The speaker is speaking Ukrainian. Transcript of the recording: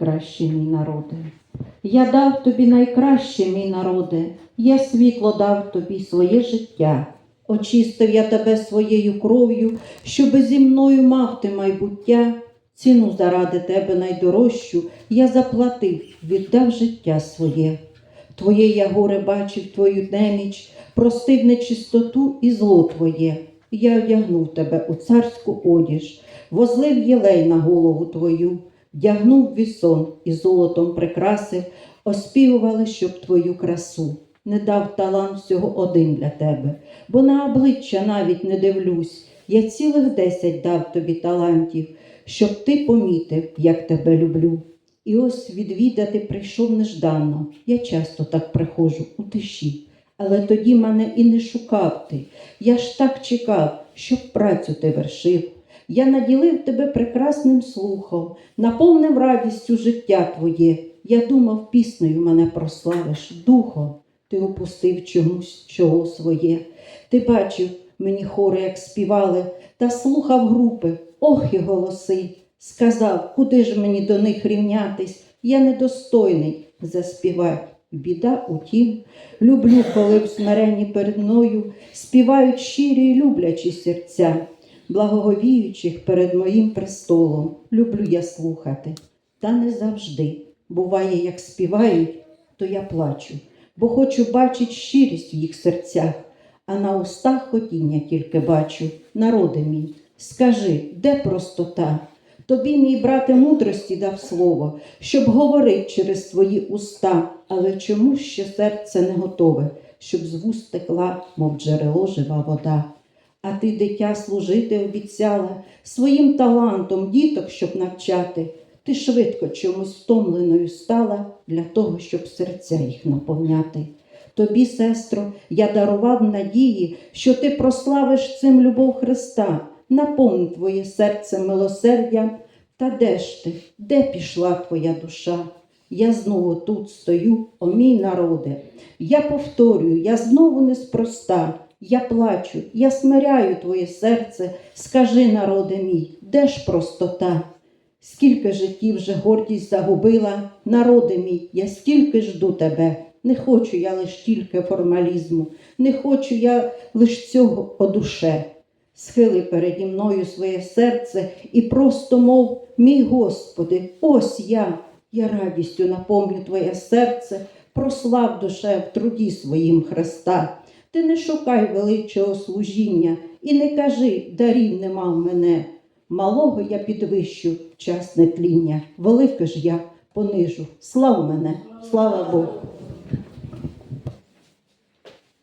найкраще, мій народе. Я дав тобі найкраще, мій народе, я світло дав тобі своє життя. Очистив я тебе своєю кров'ю, щоби зі мною мав ти майбуття. Ціну заради тебе найдорожчу я заплатив, віддав життя своє. Твоє я горе бачив, твою неміч, простив нечистоту і зло твоє. Я одягнув тебе у царську одіж, возлив єлей на голову твою, вдягнув вісон і золотом прикрасив, оспівували, щоб твою красу. Не дав талант всього один для тебе, бо на обличчя навіть не дивлюсь. Я цілих десять дав тобі талантів, щоб ти помітив, як тебе люблю. І ось відвідати прийшов нежданно. Я часто так приходжу у тиші, але тоді мене і не шукав ти. Я ж так чекав, щоб працю ти вершив. Я наділив тебе прекрасним слухом, наповнив радістю життя твоє. Я думав, піснею мене прославиш духом. Ти опустив чомусь чого своє. Ти бачив мені хори, як співали, та слухав групи, ох і голоси. Сказав, куди ж мені до них рівнятись, я недостойний заспівать. Біда у тім, люблю, коли в смиренні перед мною співають щирі люблячі серця, благоговіючих перед моїм престолом. Люблю я слухати, та не завжди. Буває, як співають, то я плачу, бо хочу бачить щирість в їх серцях, а на устах хотіння тільки бачу, народи мій, скажи, де простота? Тобі, мій брате, мудрості дав слово, щоб говорить через твої уста, але чому ще серце не готове, щоб з вуст текла, мов джерело жива вода. А ти, дитя, служити обіцяла своїм талантом діток, щоб навчати. Ти швидко чомусь втомленою стала для того, щоб серця їх наповняти. Тобі, сестро, я дарував надії, що ти прославиш цим любов Христа, наповни твоє серце милосердям. Та де ж ти, де пішла твоя душа? Я знову тут стою, о мій народе. Я повторюю, я знову неспроста. Я плачу, я смиряю твоє серце. Скажи, народе мій, де ж простота? Скільки життів вже гордість загубила, народи мій, я стільки жду тебе. Не хочу я лиш тільки формалізму, не хочу я лиш цього душе. Схили переді мною своє серце і просто мов, мій Господи, ось я, я радістю наповню Твоє серце, прослав душе в труді своїм Христа. Ти не шукай величого служіння і не кажи, дарів нема в мене. Малого я підвищу в час нетління, велике ж я понижу. Слав мене, слава Богу.